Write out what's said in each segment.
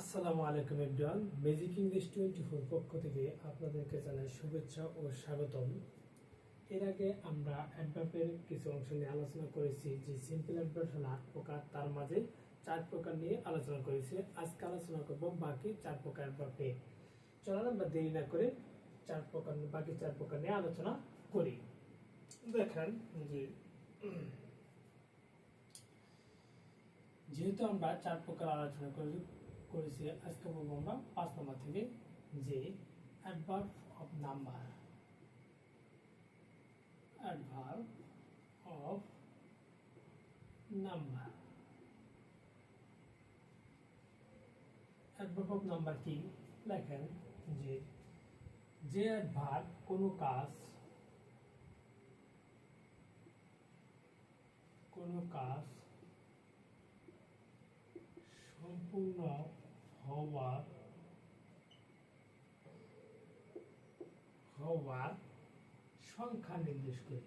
আসসালামু আলাইকুম everyone magic English twenty four পক্ষ থেকে আপনাদেরকে জানাই শুভেচ্ছা ও স্বাগতম। এর আগে আমরা অ্যাডভার্বের কিছু অংশ নিয়ে আলোচনা করেছি, যে সিম্পল অ্যাডভার্ব হল আট প্রকার, তার মাঝে চার প্রকার নিয়ে আলোচনা করেছি। আজকে আলোচনা করব বাকি চার প্রকার অ্যাডভার্ব নিয়ে চলেন আমরা দেরি না করে চার প্রকার, বাকি চার প্রকার নিয়ে আলোচনা করি। দেখেন যে, যেহেতু আমরা চার প্রকার আলোচনা করি করেছি আজকে বলব আমরা পাঁচ নম্বর থেকে যে adverb of number adverb of number adverb of number কি? লেখেন যে যে অ্যাডভার্ব কোনো কাজ কোনো কাজ সম্পূর্ণ হওয়ার হওয়ার সংখ্যা নির্দেশ করে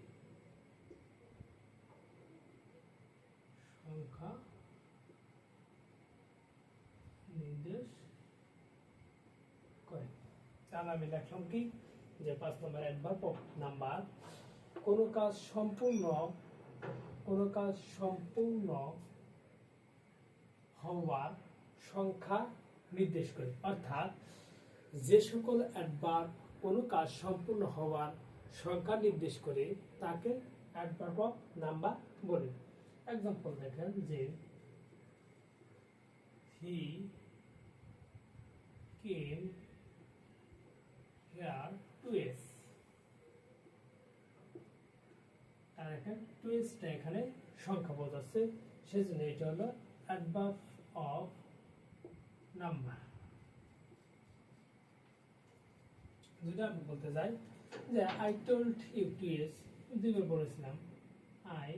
সংখ্যা নির্দেশ করে তাহলে আমি লিখলাম কি? যে পাঁচ নম্বর অ্যাডভার্ব নাম্বার, কোনো কাজ সম্পূর্ণ, কোনো কাজ সম্পূর্ণ হওয়ার সংখ্যা নির্দেশ করে। অর্থাৎ যে সকল অ্যাডভার্ব কোনো কাজ সম্পূর্ণ হওয়ার সংখ্যা নির্দেশ করে, তাকে অ্যাডভার্ব অফ নাম্বার বলে। এক্সাম্পল দেখেন যে he came here twice আর এখানে টু এসটা এখানে সংখ্যা বোঝাচ্ছে, সেজন্য এটা হলো অ্যাডভার্ব অফ নাম্বার। যদি আমি বলতে যাই যে I told you twice দুইবার বলেছিলাম। I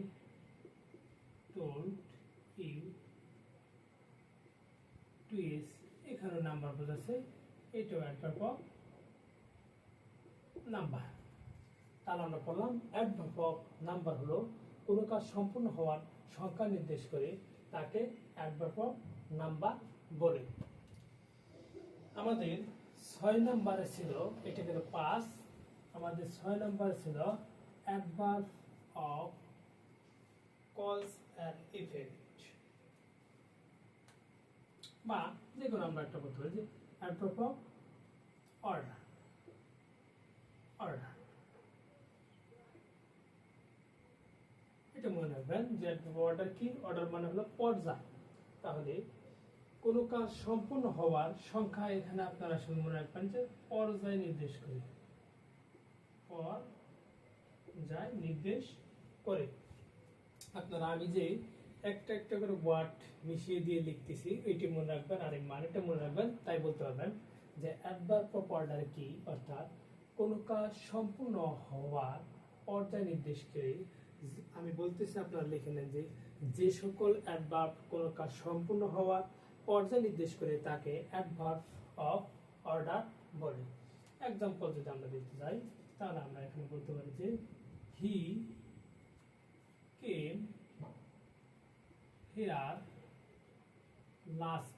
told you twice এখানে নাম্বার বোঝাচ্ছে, এটাও অ্যাডভার্ব অফ নাম্বার। তাহলে আমরা বললাম অ্যাডভার্ব অফ নাম্বার হলো, কোনো কাজ সম্পূর্ণ হওয়ার সংখ্যা নির্দেশ করে তাকে অ্যাডভার্ব অফ নাম্বার বলে। আমাদের ছয় নম্বরে ছিল, এটা গেল পাঁচ, আমাদের ছয় নম্বরে ছিল adverb of cause and effect বা যে কোনো আমরা একটা করতে পারি যে অ্যাডভার্ব অফ অর্ডার অর্ডার এটা মনে রাখবেন যে অর্ডার কি? অর্ডার মানে হলো পর্যায় তাহলে কোনো কাজ সম্পূর্ণ হওয়ার সংখ্যা এখানে আপনারা আসলে মনে রাখবেন যে পর্যায় নির্দেশ করে। পর্যায় নির্দেশ করে। আপনারা আমি যে একটা একটা করে ওয়ার্ড মিশিয়ে দিয়ে লিখতেছি এটি মনে রাখবেন, আর এই মানেটা মনে রাখবেন, তাই বলতে পারবেন যে অ্যাডভার্ব অফ অর্ডার কি, অর্থাৎ কোনো কাজ সম্পূর্ণ হওয়ার পর্যায় নির্দেশ করে আমি বলতেছি, আপনারা লিখে নেন যে যে সকল অ্যাডভার্ব কোনো কাজ সম্পূর্ণ হওয়ার পর্যায় নির্দেশ করে তাকে অ্যাডভার্ব অফ অর্ডার বলে। এক্সাম্পল যদি আমরা দিতে যাই তাহলে আমরা এখানে বলতে পারি যে হি কেম হেয়ার লাস্ট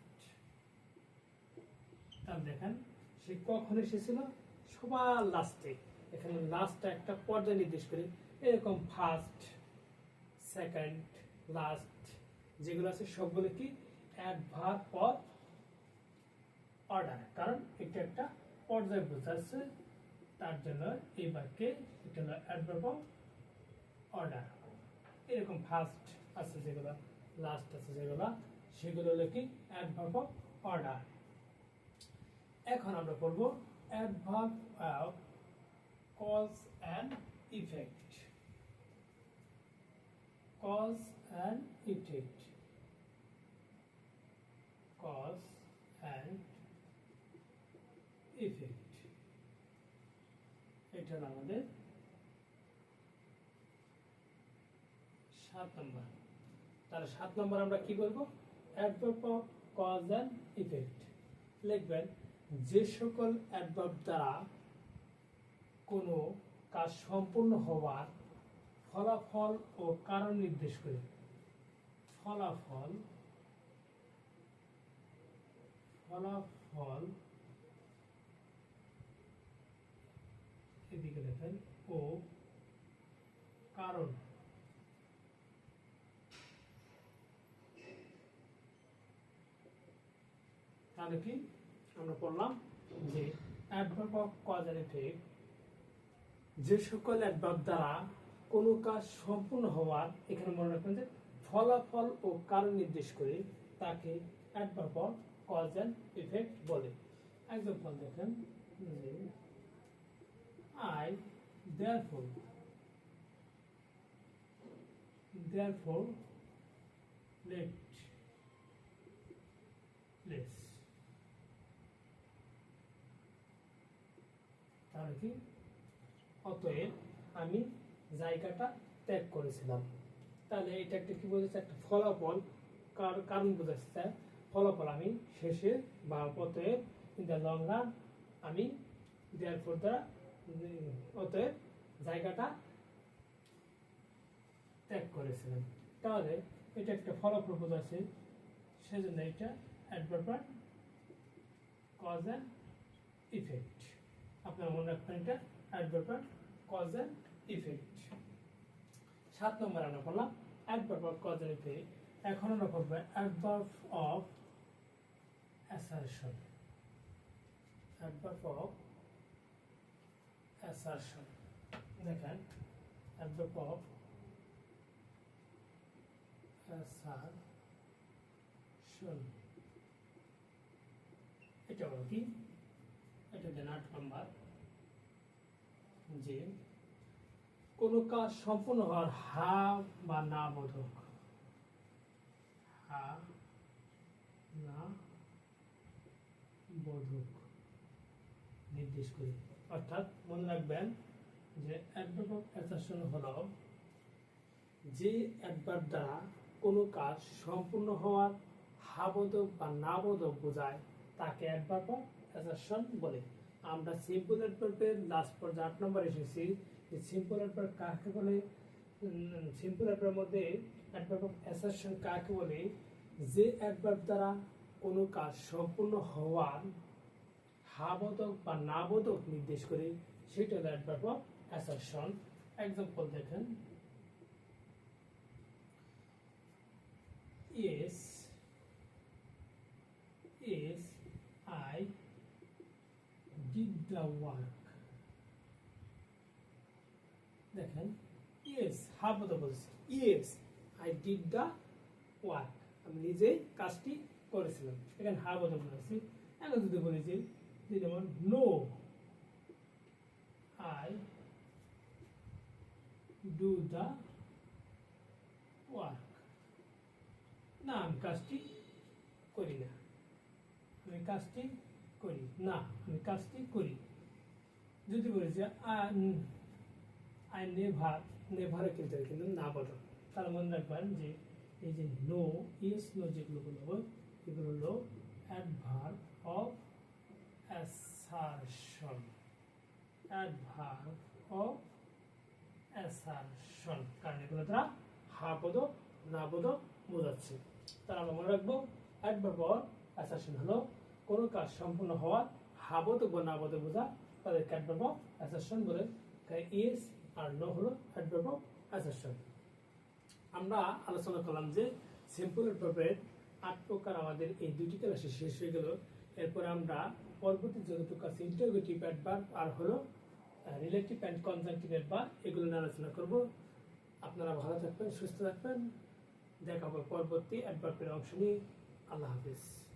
তাহলে দেখেন, সে কখন এসেছিল? সবার লাস্টে এখানে লাস্টটা একটা পর্যায় নির্দেশ করে। এরকম ফার্স্ট সেকেন্ড লাস্ট যেগুলো আছে সবগুলো কি? অ্যাডভার্ব অফ অর্ডার কারণ এটা একটা পর্যায় বোঝাচ্ছে তার জন্য এই বাক্যে এটা হলো অ্যাডভার্ব অর্ডার এরকম ফার্স্ট আছে যেগুলো লাস্ট আছে যেগুলো, সেগুলো হলো কি? অ্যাডভার্ব অর্ডার এখন আমরা পড়ব adverb of cause and effect cause and effect. এটা আমাদের সাত নম্বর। তাহলে সাত নম্বর আমরা কি করব কজ অ্যান্ড ইফেক্ট লিখবেন, যে সকল অ্যাডভার্ব দ্বারা কোনো কাজ সম্পূর্ণ হওয়ার ফলাফল ও কারণ নির্দেশ করে। ফলাফল ফলাফল এদিকে দেখেন ও কারণ। তাহলে কি? আমরা পড়লাম যে অ্যাডভার্ব অফ কজ এফেক্ট যে সকল অ্যাডভার্ব দ্বারা কোনো কাজ সম্পূর্ণ হওয়ার, এখানে মনে রাখবেন যে ফলাফল ও কারণ নির্দেশ করে তাকে adverb of cause and effect বলে। এক্সাম্পল দেখেন I therefore therefore left place তাহলে কি? অতএব আমি জায়গাটা ত্যাগ করেছিলাম। তাহলে এটা একটা কি বোঝাচ্ছে? একটা ফলাফল। কার- কারণ বোঝাচ্ছে ফলাফল আমি শেষে বা অতএব ইন দ্য লং রান আমি দেওয়ার পর দ্বারা অতএব জায়গাটা ত্যাগ করেছিলাম তাহলে এটা একটা ফলাফল বোঝাচ্ছে সেজন্য এটা অ্যাডভার্বার কজ অ্যান্ড ইফেক্ট আপনার মনে রাখবেন এটা অ্যাডভার্বার কজ অ্যান্ড ইফেক্ট সাত নম্বর আমরা পড়লাম adverb of cause and effect এখন আমরা পড়ব adverb of assertion adverb of assertion দেখেন অ্যাডভার্ব অফ অ্যাসারশন এটা হলো কি? এটা দেন নাম্বার। যে কোনো কাজ সম্পূর্ণ হওয়ার হা বা না বোধক হা না বোধক নির্দেশ করি। অর্থাৎ মনে রাখবেন যে অ্যাডভার্ব অফ অ্যাসারশন হলো, যে অ্যাডভার্ব দ্বারা কোনো কাজ সম্পূর্ণ হওয়ার হাবোধক বা না বোধক বোঝায়, তাকে অ্যাডভার্ব অফ অ্যাসারশন বলে। আমরা সিম্পল অ্যাডভার্বের লাস্ট পর্যায়ে আট নম্বর এসেছি, যে সিম্পল অ্যাডভার্ব কাকে বলে? সিম্পল অ্যাডভার্বের মধ্যে অ্যাডভার্ব অফ অ্যাসারশন কাকে বলে? যে অ্যাডভার্ব দ্বারা কোনো কাজ সম্পূর্ণ হওয়ার হাবোধক বা নাবোধক নির্দেশ করে সেটা হলো অ্যাডভার্ব অফ অ্যাসারশন এক্সাম্পল দেখেন। Yes yes I did the work দেখেন ইয়েস হাফ কথা বলছি yes I did the work আমি নিজেই কাজটি করেছিলাম। এখানে হাফ কথা বলেছি এখন যদি বলি যে যেমন no I do the work না, আমি কাজটি করি না। আমি কাজটি করি। না, আমি কাজটি করি। যদি বলি যে আই নেভার, নেভারে কিন্তু কিন্তু না বলো। তার মনে রাখবেন যে, এই যে নো ইয়েস নো যেগুলো বলব, এগুলো হলো adverb of assertion adverb of assertion কারণ এগুলো দ্বারা হা পদক বোঝাচ্ছে। তার আমরা মনে রাখব অ্যাডভার্ব অর অ্যাসারশন হলো কোনো কাজ সম্পূর্ণ হওয়ার হাবত বা নাবত বোঝা তাদেরকে অ্যাডভার্ব অফ অ্যাসারশন বলে। ইয়েস আর নো হলো অ্যাডভার্ব অফ অ্যাসারশন আমরা আলোচনা করলাম যে সিম্পল অ্যাডভার্বের আট প্রকার আমাদের এই দুটি ক্লাসে শেষ হয়ে গেল। এরপর আমরা পরবর্তী যতটুকু আছে ইন্টারোগেটিভ অ্যাডভার্ব আর হলো রিলেটিভ অ্যান্ড কনজাংটিভ অ্যাডভার্ব এগুলো নিয়ে আলোচনা করব। আপনারা ভালো থাকবেন, সুস্থ থাকবেন। দেখা হবে পরবর্তী অ্যাডভার্বের অংশ নিয়ে। আল্লাহ হাফিজ।